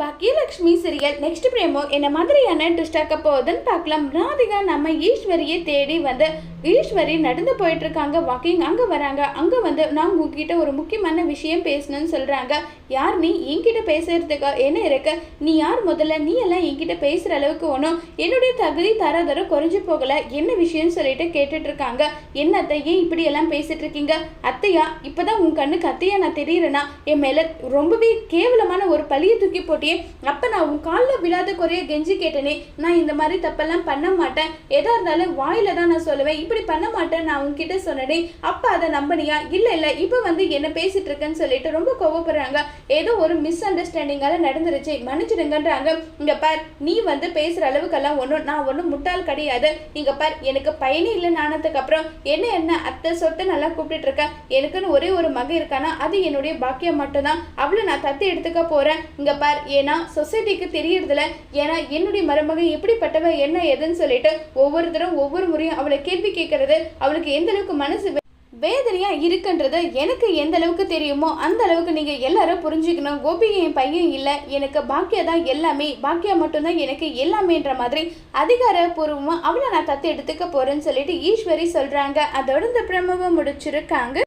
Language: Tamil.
பாக்கியலக்ஷ்மி சீரியல் நெக்ஸ்ட் பிரேமோ என்ன மாதிரியான ட்விஸ்ட் ஆக்க போகுதுன்னு பார்க்கலாம். ராதிகா நம்ம ஈஸ்வரியை தேடி வந்து ஈஸ்வரி நடந்து போயிட்டு இருக்காங்க வாக்கிங் அங்கே வராங்க. அங்கே வந்து நான் உங்ககிட்ட ஒரு முக்கியமான விஷயம் பேசணும்னு சொல்கிறாங்க யார் நீ? என்கிட்ட பேசுறதுக்கு என்ன இருக்கு? நீ யார் முதல்ல? நீ எல்லாம் என்கிட்ட பேசுகிற அளவுக்கு ஒன்றும் என்னுடைய தகுதி தராதரம் குறைஞ்சு போகல. என்ன விஷயம்னு சொல்லிட்டு கேட்டுட்டு இருக்காங்க என்ன அத்தை? ஏன் இப்படி எல்லாம் பேசிட்டு இருக்கீங்க அத்தையா இப்பதான் உன் கண்ணுக்கு அத்தையா நான் தெரியறேனா? என் மேல ரொம்பவே கேவலமான ஒரு பழியை தூக்கி போட்டியே. அப்போ நான் உன் காலில் விழாத குறைய கெஞ்சி கேட்டேனே. நான் இந்த மாதிரி தப்பெல்லாம் பண்ண மாட்டேன். எதா இருந்தாலும் வாயில தான் நான் சொல்லுவேன். இப்படி பண்ண மாட்டேன் நான் உன்கிட்ட சொன்னேனே அப்பா அதை நம்பினியா? இல்லை இல்ல இப்போ வந்து என்ன பேசிட்டு இருக்கேன்னு சொல்லிட்டு ரொம்ப கோவப்படுறாங்க. ஏதோ ஒரு மிஸ் அண்டர்ஸ்டாண்டிங்கால நடந்துருச்சு மன்னிச்சிடுங்கன்றாங்க. இங்க பார் நீ வந்து பேசுற அளவுக்கெல்லாம் ஒன்றும் நான் ஒன்றும் முட்டாள் கிடையாது. இங்க பார் எனக்கு பையனே இல்லை நானதுக்கு அப்புறம் என்ன என்ன அத்தை சொத்தை நல்லா கூப்பிட்டுட்டு இருக்கேன் எனக்குன்னு ஒரே ஒரு மக இருக்கானா? அது என்னுடைய பாக்கியம் மட்டும்தான். அவளை நான் தத்து எடுத்துக்க போறேன். இங்க பார் ஏன்னா சொசைட்டிக்கு தெரியறதுல ஏன்னா என்னுடைய மருமகன் எப்படிப்பட்டவன் என்ன ஏதுன்னு சொல்லிட்டு ஒவ்வொருத்தரும் ஒவ்வொரு முறையும் அவளை கேள்வி கேட்கறது அவளுக்கு எந்த அளவுக்கு மனசு வேதனையாக வேதனையா இருக்குன்றது எனக்கு எந்த அளவுக்கு தெரியுமோ அந்த அளவுக்கு நீங்க எல்லாரும் புரிஞ்சுக்கணும். கோபி என் பையன் இல்லை. எனக்கு பாக்கியா தான் எல்லாமே. பாக்கியா மட்டும்தான் எனக்கு எல்லாமேன்ற மாதிரி அதிகாரப்பூர்வமா அவளை நான் தத்து எடுத்துக்க போறேன்னு சொல்லிட்டு ஈஸ்வரி சொல்றாங்க. அதோட இந்த பிரமவை முடிச்சிருக்காங்க.